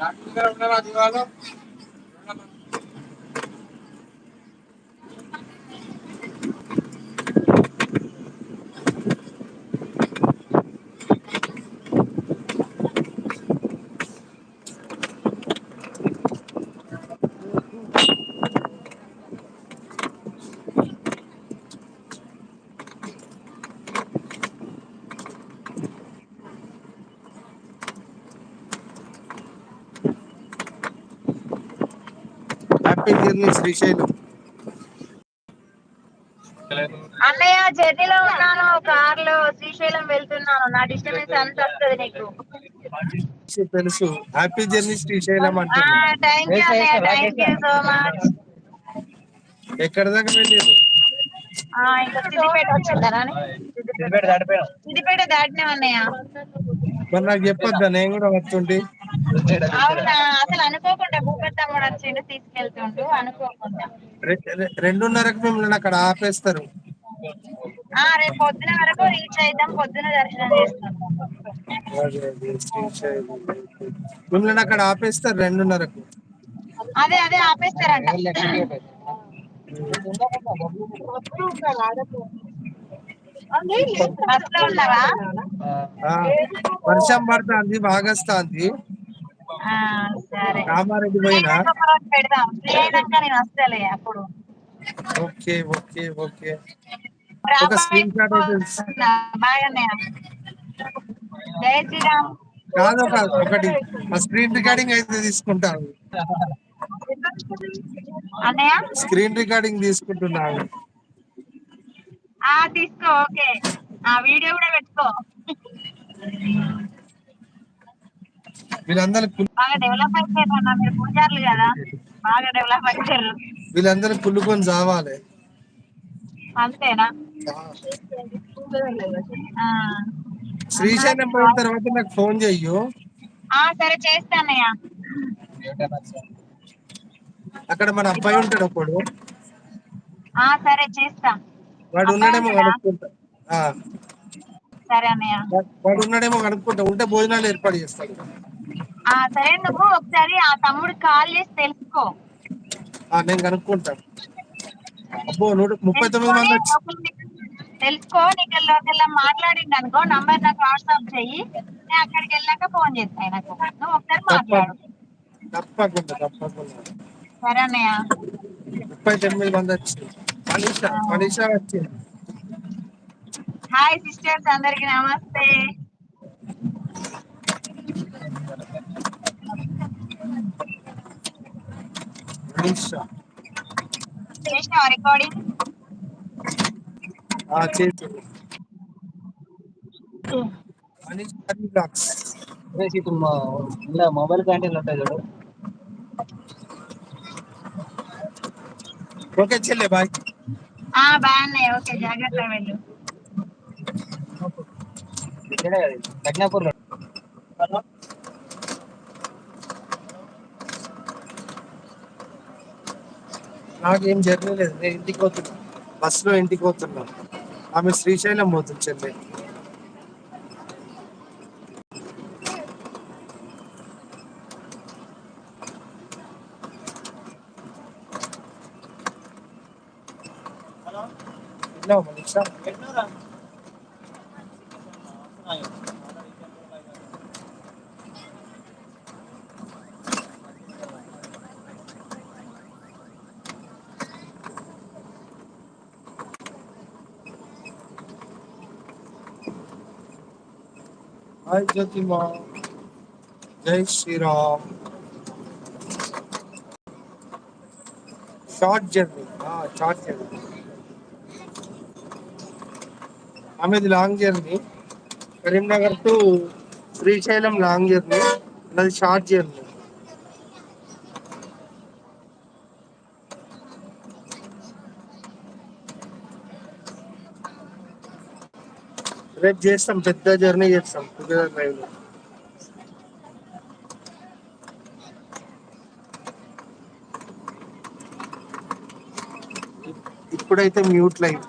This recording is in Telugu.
ডাক্তার আপনারা দিবালো హ్యాపీ జర్నీ శ్రీశైలం అన్నయ్య జర్నీలో ఉన్నాను కార్లో శ్రీశైలం వెళ్తున్నాను. నా డిస్టర్బెన్స్ అంత వస్తుంది నీకు. తెలుసు, హ్యాపీ జర్నీ శ్రీశైలం అంటున్నా. థ్యాంక్ యూ అన్నయ్య థ్యాంక్ యూ సో మచ్ ఎక్కడ దాకా వెళ్ళారు? ఇంకా సిద్దిపేట వచ్చిందా సిద్దిపేట దాటినాం అన్నయ్య. మరి నాకు చెప్పొద్దా? నేను కూడా వస్తుంటే. అవునా? అసలు అనుకోకుండా భూపతి తమ్ముడు వచ్చిండు తీసుకెళ్తుండు అనుకోకుండా. రెండున్నరకు మిమ్మల్ని అక్కడ ఆపేస్తారు. ఆ రేపు పొద్దున వరకు రీచ్ అయిద్దాం పొద్దున దర్శనం శ్రీశైలం. మిమ్మల్ని అక్కడ ఆపేస్తారు రెండున్నరకు. అదే అదే ఆపేస్తారంట. వర్షం పడుతుంది బాగస్తుంది ఆ, సరే కామారెడ్డి పోయినా? పెడదాం. నేను వస్తాలే అప్పుడు. Okay okay okay. ఒక స్క్రీన్ షాట్ అన్నయ్య జై శ్రీరామ్. కాదు ఒక ఒకటి. స్క్రీన్ రికార్డింగ్ అయితే తీసుకుంటాను. స్క్రీన్ రికార్డింగ్ తీసుకుంటున్నాను. ఆ తీసుకో ఓకే. ఆ వీడియో కూడా పెట్టుకో. వీళ్ళందరూ బాగా డెవలప్ అయిపోయారు అన్న మీరు పూజారులు కదా. బాగా డెవలప్ అయిపోయారు. వీళ్ళందరూ కుళ్ళుకొని చావాలి. అంతేనా? ఆ. శ్రీశైలం పోయిన తర్వాత నాకు ఫోన్ చెయ్యు. ఆ సరే చేస్తా అన్నయ్య. అక్కడ మన అబ్బాయి ఉంటాడు ఒకడు. ఆ సరే చేస్తా. వాడు ఉన్నాడేమో? కనుక్కుంటా. ఆ, సరే అన్నయ్య. వాడు ఉన్నాడేమో కనుక్కుంటా. ఉంటే భోజనాలు ఏర్పాటు చేస్తాడు. ఆ సరే నువ్వు ఒకసారి ఆ తమ్ముడు కాల్ చేసి తెలుసుకో. నేను కనుక్కుంటా. అబ్బో నూట ముప్పై తొమ్మిది మంది తెలుసుకో నీకు మాట్లాడింది అనుకో నంబర్ నాకు వాట్సాప్ చెయ్యి. నేను అక్కడికి వెళ్ళాక ఫోన్ చేస్తాను నాకు నువ్వు ఒకసారి మాట్లాడు. తప్పకుండా తప్పకుండా సరే అన్నయ్య. ముప్పై తొమ్మిది మంది వచ్చి మనీషా మనీషా వచ్చింది హాయ్ సిస్టర్స్ అందరికి నమస్తే. చేసినావా రికార్డింగ్ ఇలా మొబైల్ క్యాంటీన్లు ఉంటాయి చూడు. ఓకే చెల్లె బాయ్. బాగున్నాయి. ఓకే జాగ్రత్త వెళ్ళు. నాకు ఏం నాకేం జర్నీ లేదు. నేను ఇంటికి పోతున్నా. బస్సులో ఇంటికి పోతున్నా. ఆమె శ్రీశైలం పోతుంది చెల్లె విన్నావా? మనీషా హాయ్ జ్యోతిమా జై Shriram short journey short journey ఆమెది long journey Karimnagar to Srisailam long journey అది షార్ట్ జర్నీ రేపు చేస్తాం పెద్ద జర్నీ చేస్తాం. టుగెదర్ డ్రైవ్లో. ఇప్పుడైతే మ్యూట్ లైఫ్